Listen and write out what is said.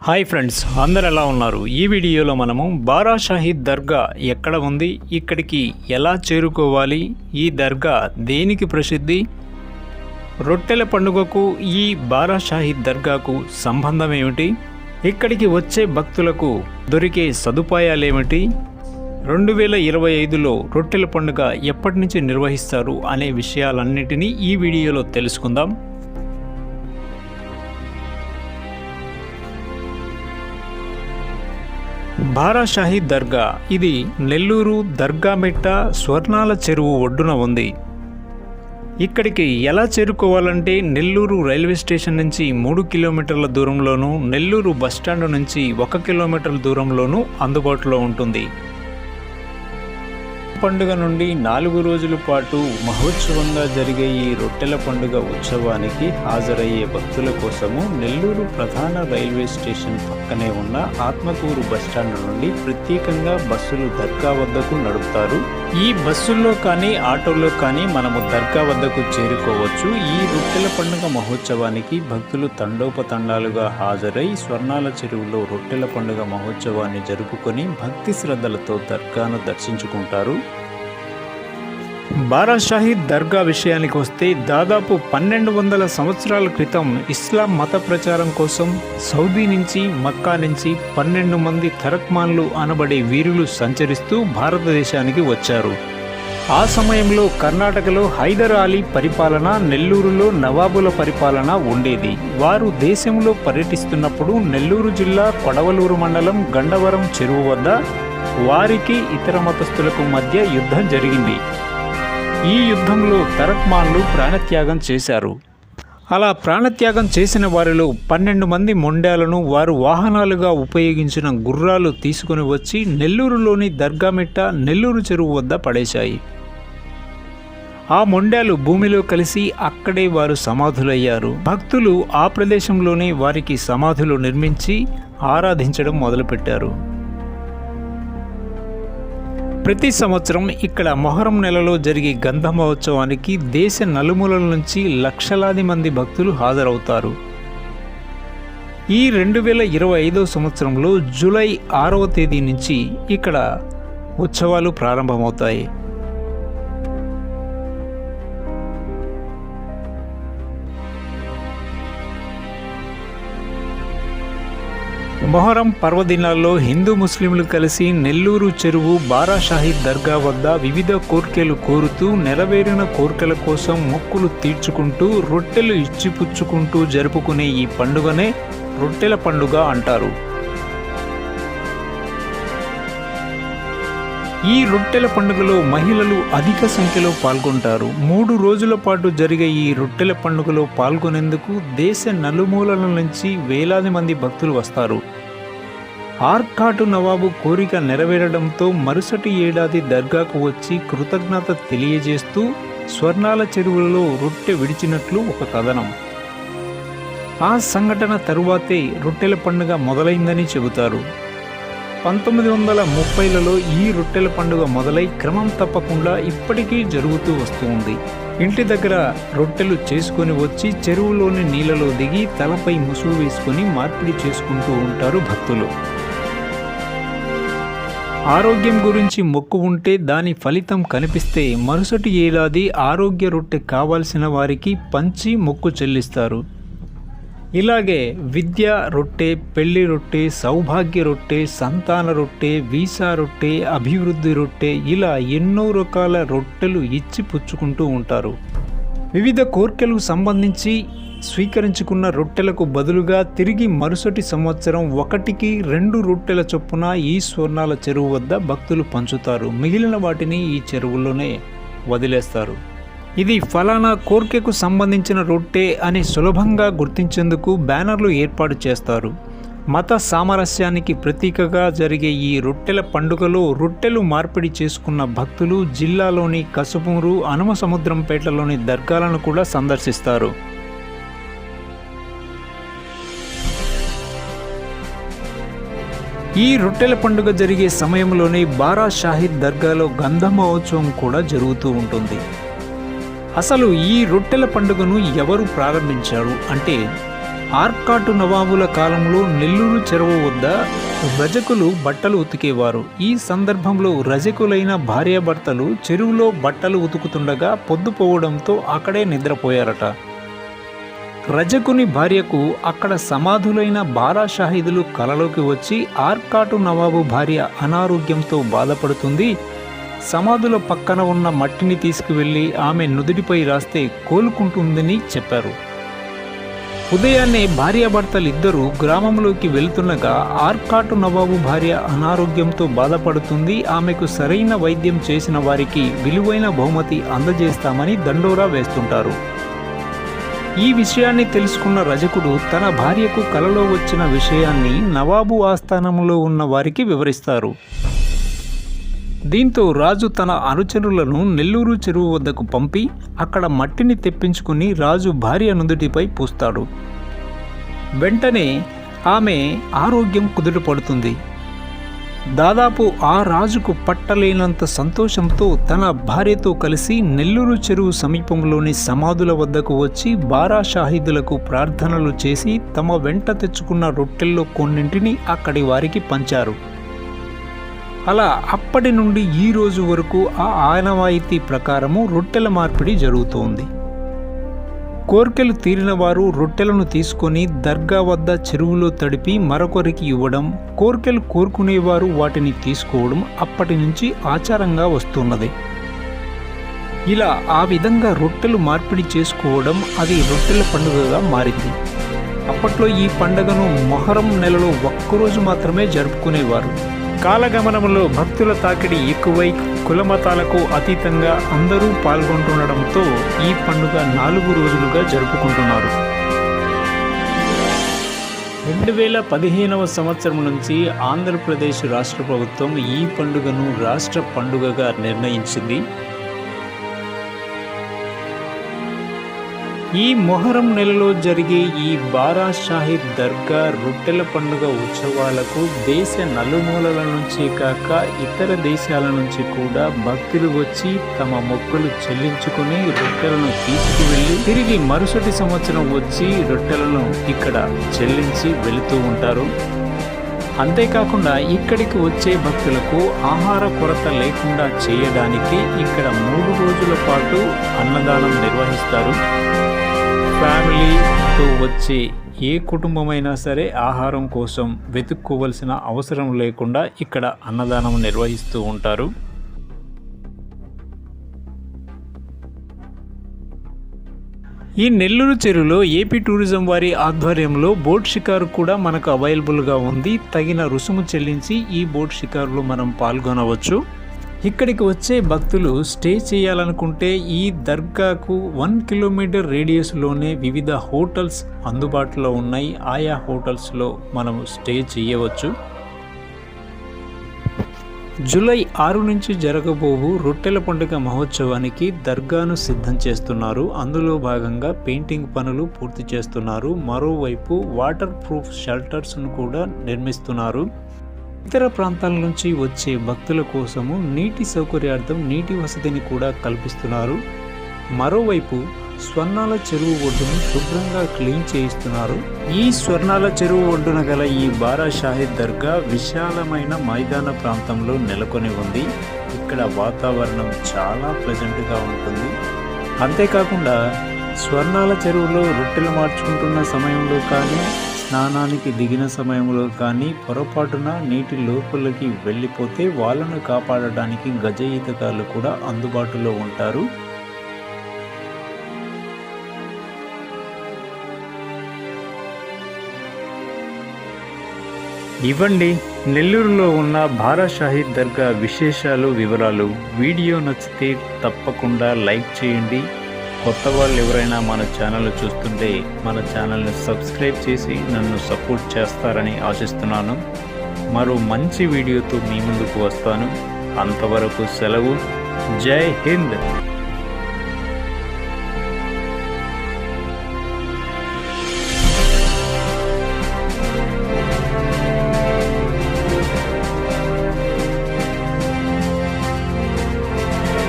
Hi friends అందరు ఎలా ఉన్నారు? ఈ వీడియోలో మనము బారా షాహీద్ దర్గా ఎక్కడ ఉంది ఇక్కడికి ఎలా చేరుకోవాలి ఈ దర్గా దేనికి ప్రసిద్ధి రొట్టెల పండుగకు ఈ బారా షాహీద్ దర్గాకు సంబంధం ఏమిటి ఇక్కడికి వచ్చే భక్తులకు దొరికే సదుపాయాలేమిటి రెండు వేల ఇరవై ఐదులో రొట్టెల పండుగ ఎప్పటి నుంచి నిర్వహిస్తారు అనే విషయాలన్నిటినీ ఈ వీడియోలో తెలుసుకుందాం. బారాషాహి దర్గా. ఇది నెల్లూరు దర్గామెట్ట స్వర్ణాల చెరువు ఒడ్డున ఉంది. ఇక్కడికి ఎలా చేరుకోవాలంటే నెల్లూరు రైల్వే స్టేషన్ నుంచి మూడు కిలోమీటర్ల దూరంలోనూ నెల్లూరు బస్టాండ్ నుంచి ఒక కిలోమీటర్ల దూరంలోనూ అందుబాటులో ఉంటుంది. పండుగ నుండి నాలుగు రోజుల పాటు మహోత్సవంగా జరిగే ఈ రొట్టెల పండుగ ఉత్సవానికి హాజరయ్యే భక్తుల కోసము నెల్లూరు ప్రధాన రైల్వే స్టేషన్ పక్కనే ఉన్న ఆత్మకూరు బస్టాండ్ నుండి ప్రత్యేకంగా బస్సులు దర్గా వద్దకు నడుపుతారు. ఈ బస్సుల్లో కానీ ఆటోల్లో కానీ మనము దర్గా వద్దకు చేరుకోవచ్చు. ఈ రొట్టెల పండుగ మహోత్సవానికి భక్తులు తండోపతండాలుగా హాజరై స్వర్ణాల చెరువులో రొట్టెల పండుగ మహోత్సవాన్ని జరుపుకొని భక్తి శ్రద్ధలతో దర్గాను దర్శించుకుంటారు. బారాషాహి దర్గా విషయానికి వస్తే దాదాపు పన్నెండు వందల సంవత్సరాల క్రితం ఇస్లాం మత ప్రచారం కోసం సౌదీ నుంచి మక్కా నుంచి పన్నెండు మంది తరక్మాన్లు అనబడే వీరులు సంచరిస్తూ భారతదేశానికి వచ్చారు. ఆ సమయంలో కర్ణాటకలో హైదర్ అలీ పరిపాలన నెల్లూరులో నవాబుల పరిపాలన ఉండేది. వారు దేశంలో పర్యటిస్తున్నప్పుడు నెల్లూరు జిల్లా కొడవలూరు మండలం గండవరం చెరువు వద్ద వారికి ఇతర మతస్థులకు మధ్య యుద్ధం జరిగింది. ఈ యుద్ధంలో తరక్మాన్లు ప్రాణత్యాగం చేశారు. అలా ప్రాణత్యాగం చేసిన వారిలో పన్నెండు మంది మొండాలను వారు వాహనాలుగా ఉపయోగించిన గుర్రాలు తీసుకుని వచ్చి నెల్లూరులోని దర్గామిట్ట నెల్లూరు చెరువు వద్ద పడేశాయి. ఆ మొండాలు భూమిలో కలిసి అక్కడే వారు సమాధులయ్యారు. భక్తులు ఆ ప్రదేశంలోనే వారికి సమాధులు నిర్మించి ఆరాధించడం మొదలుపెట్టారు. ప్రతి సంవత్సరం ఇక్కడ మొహరం నెలలో జరిగే గంధ మహోత్సవానికి దేశ నలుమూలల నుంచి లక్షలాది మంది భక్తులు హాజరవుతారు. ఈ రెండు వేల ఇరవై ఐదో సంవత్సరంలో జూలై ఆరవ తేదీ నుంచి ఇక్కడ ఉత్సవాలు ప్రారంభమవుతాయి. మొహరం పర్వదినాల్లో హిందూ ముస్లింలు కలిసి నెల్లూరు చెరువు బారాషాహిద్ దర్గా వద్ద వివిధ కోర్కెలు కోరుతూ నెరవేరిన కోర్కెల కోసం మొక్కులు తీర్చుకుంటూ రొట్టెలు ఇచ్చిపుచ్చుకుంటూ జరుపుకునే ఈ పండుగనే రొట్టెల పండుగ అంటారు. ఈ రొట్టెల పండుగలో మహిళలు అధిక సంఖ్యలో పాల్గొంటారు. మూడు రోజుల పాటు జరిగే ఈ రొట్టెల పండుగలో పాల్గొనేందుకు దేశ నలుమూలల నుంచి వేలాది మంది భక్తులు వస్తారు. ఆర్కాటు నవాబు కోరిక నెరవేరడంతో మరుసటి ఏడాది దర్గాకు వచ్చి కృతజ్ఞత తెలియజేస్తూ స్వర్ణాల చెరువులలో రొట్టె విడిచినట్లు ఒక కథనం. ఆ సంఘటన తరువాతే రొట్టెల పండుగ మొదలైందని చెబుతారు. పంతొమ్మిది వందల ముప్పైలలో ఈ రొట్టెల పండుగ మొదలై క్రమం తప్పకుండా ఇప్పటికీ జరుగుతూ వస్తూ ఉంది. ఇంటి దగ్గర రొట్టెలు చేసుకొని వచ్చి చెరువులోని నీళ్ళలో దిగి తలపై ముసుగు వేసుకొని మార్పిడి చేసుకుంటూ ఉంటారు భక్తులు. ఆరోగ్యం గురించి మొక్కు ఉంటే దాని ఫలితం కనిపిస్తే మరుసటి ఏడాది ఆరోగ్య రొట్టె కావాల్సిన వారికి పంచి మొక్కు చెల్లిస్తారు. ఇలాగే విద్య రొట్టె పెళ్ళి రొట్టె సౌభాగ్య రొట్టె సంతాన రొట్టె వీసా రొట్టె అభివృద్ధి రొట్టె ఇలా ఎన్నో రకాల రొట్టెలు ఇచ్చి పుచ్చుకుంటూ ఉంటారు. వివిధ కోర్కెలకు సంబంధించి స్వీకరించుకున్న రొట్టెలకు బదులుగా తిరిగి మరుసటి సంవత్సరం ఒకటికి రెండు రొట్టెల చొప్పున ఈ స్వర్ణాల చెరువు వద్ద భక్తులు పంచుతారు. మిగిలిన వాటిని ఈ చెరువులోనే వదిలేస్తారు. ఇది ఫలానా కోర్కెకు సంబంధించిన రొట్టె అని సులభంగా గుర్తించేందుకు బ్యానర్లు ఏర్పాటు చేస్తారు. మత సామరస్యానికి ప్రతీకగా జరిగే ఈ రొట్టెల పండుగలో రొట్టెలు మార్పిడి చేసుకున్న భక్తులు జిల్లాలోని కసుపూరు అనుమసముద్రంపేటలోని దర్గాలను కూడా సందర్శిస్తారు. ఈ రొట్టెల పండుగ జరిగే సమయంలోనే బారా షాహిద్ దర్గాలో గంధ మహోత్సవం కూడా జరుగుతూ ఉంటుంది. అసలు ఈ రొట్టెల పండుగను ఎవరు ప్రారంభించారు? అంటే ఆర్కాటు నవాబుల కాలంలో నెల్లూరు చెరువు వద్ద రజకులు బట్టలు ఉతికేవారు. ఈ సందర్భంలో రజకులైన భార్యాభర్తలు చెరువులో బట్టలు ఉతుకుతుండగా పొద్దుపోవడంతో అక్కడే నిద్రపోయారట. రజకుని భార్యకు అక్కడ సమాధులైన బారా షాహిదులు కలలోకి వచ్చి ఆర్కాటు నవాబు భార్య అనారోగ్యంతో బాధపడుతుంది. సమాధుల పక్కన ఉన్న మట్టిని తీసుకువెళ్ళి ఆమె నుదుటిపై రాస్తే కోలుకుంటుందని చెప్పారు. ఉదయాన్నే భార్యాభర్తలిద్దరూ గ్రామంలోకి వెళ్తుండగా ఆర్కాటు నవాబు భార్య అనారోగ్యంతో బాధపడుతుంది. ఆమెకు సరైన వైద్యం చేసిన వారికి విలువైన బహుమతి అందజేస్తామని దండోరా వేస్తుంటారు. ఈ విషయాన్ని తెలుసుకున్న రజకుడు తన భార్యకు కలలో వచ్చిన విషయాన్ని నవాబు ఆస్థానంలో ఉన్న వారికి వివరిస్తారు. దీంతో రాజు తన అనుచరులను నెల్లూరు చెరువు వద్దకు పంపి అక్కడ మట్టిని తెప్పించుకుని రాజు భార్య నుదుటిపై పూస్తాడు. వెంటనే ఆమె ఆరోగ్యం కుదుటపడుతుంది దాదాపు ఆ రాజుకు పట్టలేనంత సంతోషంతో తన భార్యతో కలిసి నెల్లూరు చెరువు సమీపంలోని సమాధుల వద్దకు వచ్చి బారా షాహిదులకు ప్రార్థనలు చేసి తమ వెంట తెచ్చుకున్న రొట్టెల్లో కొన్నింటిని అక్కడి వారికి పంచారు. అలా అప్పటి నుండి ఈ రోజు వరకు ఆ ఆనవాయితీ ప్రకారము రొట్టెల మార్పిడి జరుగుతోంది. కోర్కెలు తీరిన వారు రొట్టెలను తీసుకొని దర్గా వద్ద చెరువులో తడిపి మరొకరికి ఇవ్వడం కోర్కెలు కోరుకునేవారు వాటిని తీసుకోవడం అప్పటి నుంచి ఆచారంగా వస్తున్నది. ఇలా ఆ విధంగా రొట్టెలు మార్పిడి చేసుకోవడం అది రొట్టెల పండుగగా మారింది. అప్పట్లో ఈ పండుగను మొహరం నెలలో ఒక్కరోజు మాత్రమే జరుపుకునేవారు. కాలగమనంలో భక్తుల తాకిడి ఎక్కువై కులమతాలకు అతీతంగా అందరూ పాల్గొంటుండడంతో ఈ పండుగ నాలుగు రోజులుగా జరుపుకుంటున్నారు. రెండు వేల పదిహేనవ సంవత్సరం నుంచి ఆంధ్రప్రదేశ్ రాష్ట్ర ప్రభుత్వం ఈ పండుగను రాష్ట్ర పండుగగా నిర్ణయించింది. ఈ మొహరం నెలలో జరిగే ఈ బారా షాహిద్ దర్గా రొట్టెల పండుగ ఉత్సవాలకు దేశ నలుమూలల నుంచి కాక ఇతర దేశాల నుంచి కూడా భక్తులు వచ్చి తమ మొక్కులు చెల్లించుకుని రొట్టెలను తీసుకువెళ్ళి తిరిగి మరుసటి సంవత్సరం వచ్చి రొట్టెలను ఇక్కడ చెల్లించి వెళుతూ ఉంటారు. అంతేకాకుండా ఇక్కడికి వచ్చే భక్తులకు ఆహార కొరత లేకుండా చేయడానికి ఇక్కడ మూడు రోజుల పాటు అన్నదానం నిర్వహిస్తారు. ఫ్యామిలీతో వచ్చే ఏ కుటుంబమైనా సరే ఆహారం కోసం వెతుక్కోవలసిన అవసరం లేకుండా ఇక్కడ అన్నదానం నిర్వహిస్తూ ఉంటారు. ఈ నెల్లూరు చెరువులో ఏపీ టూరిజం వారి ఆధ్వర్యంలో బోట్ షికారు కూడా మనకు అవైలబుల్గా ఉంది. తగిన రుసుము చెల్లించి ఈ బోట్ షికారులో మనం పాల్గొనవచ్చు. ఇక్కడికి వచ్చే భక్తులు స్టే చేయాలనుకుంటే ఈ దర్గాకు వన్ కిలోమీటర్ రేడియస్లోనే వివిధ హోటల్స్ అందుబాటులో ఉన్నాయి. ఆయా హోటల్స్లో మనం స్టే చేయవచ్చు. జూలై ఆరు నుంచి జరగబోవు రొట్టెల పండుగ మహోత్సవానికి దర్గాను సిద్ధం చేస్తున్నారు. అందులో భాగంగా పెయింటింగ్ పనులు పూర్తి చేస్తున్నారు. మరోవైపు వాటర్ ప్రూఫ్ షెల్టర్స్ను కూడా నిర్మిస్తున్నారు. ఇతర ప్రాంతాల నుంచి వచ్చే భక్తుల కోసము నీటి సౌకర్యార్థం నీటి వసతిని కూడా కల్పిస్తున్నారు. మరోవైపు స్వర్ణాల చెరువు ఒడ్డును శుభ్రంగా క్లీన్ చేయిస్తున్నారు. ఈ స్వర్ణాల చెరువు ఒడ్డున గల ఈ బారా షాహిద్ దర్గా విశాలమైన మైదాన ప్రాంతంలో నెలకొని ఉంది. ఇక్కడ వాతావరణం చాలా ప్లెజెంట్గా ఉంటుంది. అంతేకాకుండా స్వర్ణాల చెరువులో రొట్టెలు మార్చుకుంటున్న సమయంలో కానీ స్నానానికి దిగిన సమయంలో కానీ పొరపాటున నీటి లోపలికి వెళ్ళిపోతే వాళ్ళను కాపాడడానికి గజ ఈతగాళ్ళు కూడా అందుబాటులో ఉంటారు. ఇవ్వండి నెల్లూరులో ఉన్న భారా షాహిద్ దర్గా విశేషాలు వివరాలు. వీడియో నచ్చితే తప్పకుండా లైక్ చేయండి. కొత్త వాళ్ళు ఎవరైనా మన ఛానల్ చూస్తుంటే మన ఛానల్ని సబ్స్క్రైబ్ చేసి నన్ను సపోర్ట్ చేస్తారని ఆశిస్తున్నాను. మరో మంచి వీడియోతో మీ ముందుకు వస్తాను. అంతవరకు సెలవు. జై హింద్.